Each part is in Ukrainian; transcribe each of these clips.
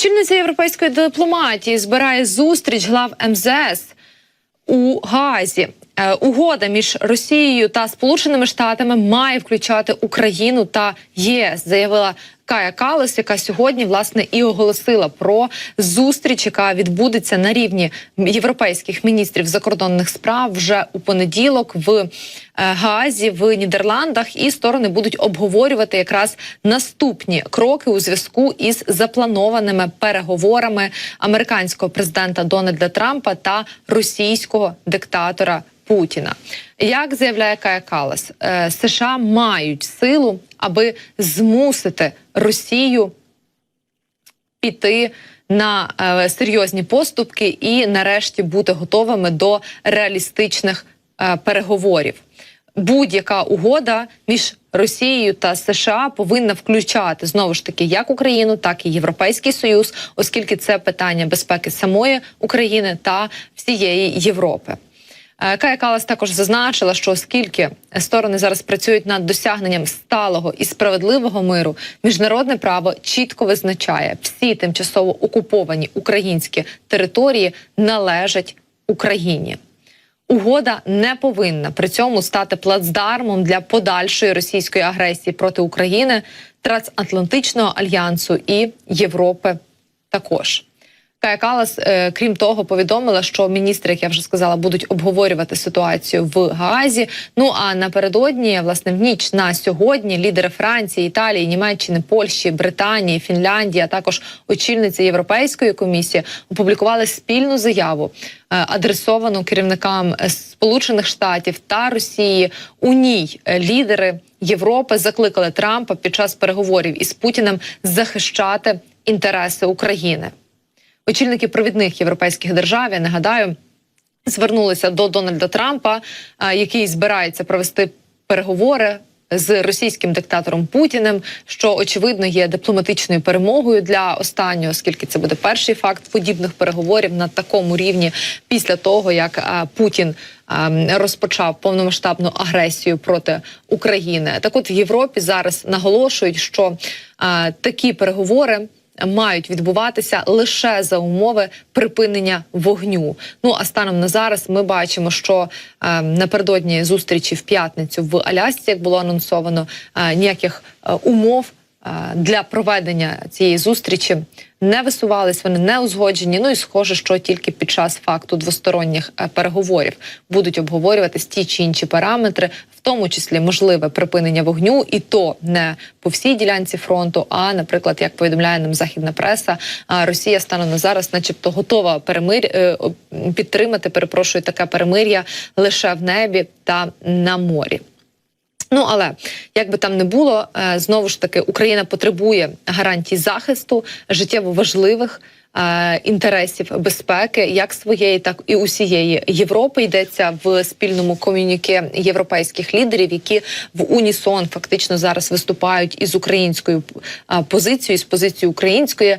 Очільниця європейської дипломатії збирає зустріч глав МЗС у Газі. Е, Угода між Росією та Сполученими Штатами має включати Україну та ЄС, заявила Кая Калас, яка сьогодні власне і оголосила про зустріч, яка відбудеться на рівні європейських міністрів закордонних справ вже у понеділок в е, Гаазі в Нідерландах, і сторони будуть обговорювати якраз наступні кроки у зв'язку із запланованими переговорами американського президента Дональда Трампа та російського диктатора. Путіна, як заявляє Кая Калас, е, США мають силу, аби змусити Росію піти на е, серйозні поступки і, нарешті, бути готовими до реалістичних е, переговорів. Будь-яка угода між Росією та США повинна включати знову ж таки як Україну, так і Європейський Союз, оскільки це питання безпеки самої України та всієї Європи. Е, Кая Калас також зазначила, що оскільки сторони зараз працюють над досягненням сталого і справедливого миру, міжнародне право чітко визначає, всі тимчасово окуповані українські території належать Україні. Угода не повинна при цьому стати плацдармом для подальшої російської агресії проти України, трансатлантичного альянсу і Європи також. Кая Калас, е, крім того, повідомила, що міністри, як я вже сказала, будуть обговорювати ситуацію в Гаазі. Ну а напередодні, власне, в ніч на сьогодні лідери Франції, Італії, Німеччини, Польщі, Британії, Фінляндії, а також очільниця Європейської комісії опублікували спільну заяву, е, адресовану керівникам Сполучених Штатів та Росії. У ній е, лідери Європи закликали Трампа під час переговорів із Путіним захищати інтереси України. Очільники провідних європейських держав, я нагадаю, звернулися до Дональда Трампа, який збирається провести переговори. З російським диктатором Путіним, що очевидно є дипломатичною перемогою для останнього, оскільки це буде перший факт подібних переговорів на такому рівні після того, як Путін розпочав повномасштабну агресію проти України. Так, от в Європі зараз наголошують, що такі переговори мають відбуватися лише за умови припинення вогню. Ну а станом на зараз ми бачимо, що е, напередодні зустрічі в п'ятницю в Алясці, як було анонсовано, е, ніяких е, умов. е, Для проведення цієї зустрічі не висувались, вони не узгоджені. Ну і схоже, що тільки під час факту двосторонніх е, переговорів будуть обговорюватись ті чи інші параметри, в тому числі можливе припинення вогню, і то не по всій ділянці фронту. А, наприклад, як повідомляє нам західна преса, Росія станом на зараз, начебто, готова перемир... е, підтримати, перепрошую, таке перемир'я лише в небі та на морі. Ну але як би там не було, е, знову ж таки Україна потребує гарантій захисту життєво важливих. Е, Інтересів безпеки як своєї, так і усієї Європи йдеться в спільному ком'юніке європейських лідерів, які в унісон фактично зараз виступають із українською позицією, з позицією української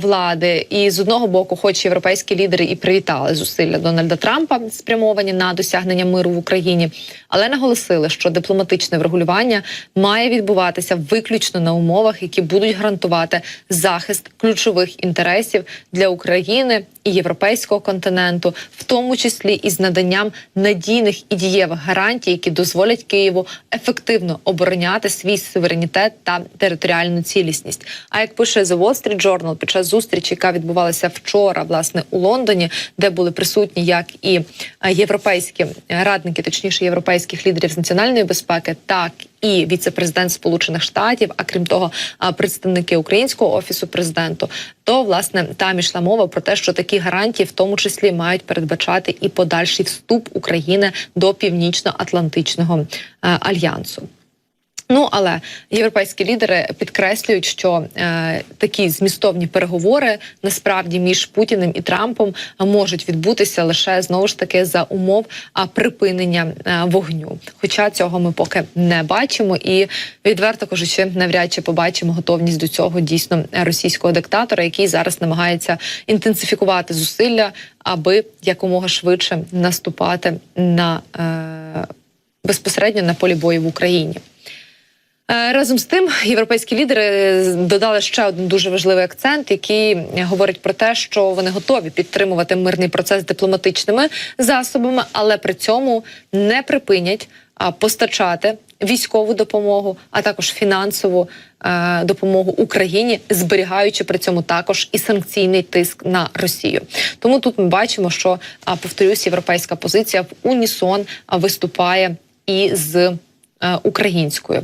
влади. І з одного боку, хоч європейські лідери і привітали зусилля Дональда Трампа, спрямовані на досягнення миру в Україні, але наголосили, що дипломатичне врегулювання має відбуватися виключно на умовах, які будуть гарантувати захист ключових інтересів для України і європейського континенту, в тому числі із наданням надійних і дієвих гарантій, які дозволять Києву ефективно обороняти свій суверенітет та територіальну цілісність. А як пише The Wall Street Journal, під час зустрічі, яка відбувалася вчора, власне у Лондоні, де були присутні як і е, європейські радники, точніше європейських лідерів з національної безпеки, так і віце-президент Сполучених Штатів, а крім того, представники українського офісу президенту, то власне там ішла мова про те, що такі гарантії, в тому числі, мають передбачати і подальший вступ України до північно-атлантичного е, альянсу. Ну але європейські лідери підкреслюють, що е, такі змістовні переговори насправді між Путіним і Трампом е, можуть відбутися лише знову ж таки за умов припинення е, вогню. Хоча цього ми поки не бачимо, і відверто кажучи, навряд чи побачимо готовність до цього дійсно російського диктатора, який зараз намагається інтенсифікувати зусилля, аби якомога швидше наступати на е, безпосередньо на полі бою в Україні. Е, Разом з тим, європейські лідери додали ще один дуже важливий акцент, який говорить про те, що вони готові підтримувати мирний процес дипломатичними засобами, але при цьому не припинять постачати військову допомогу, а також фінансову е, допомогу Україні, зберігаючи при цьому також і санкційний тиск на Росію. Тому тут ми бачимо, що повторюсь, європейська позиція в унісон виступає і з е, українською.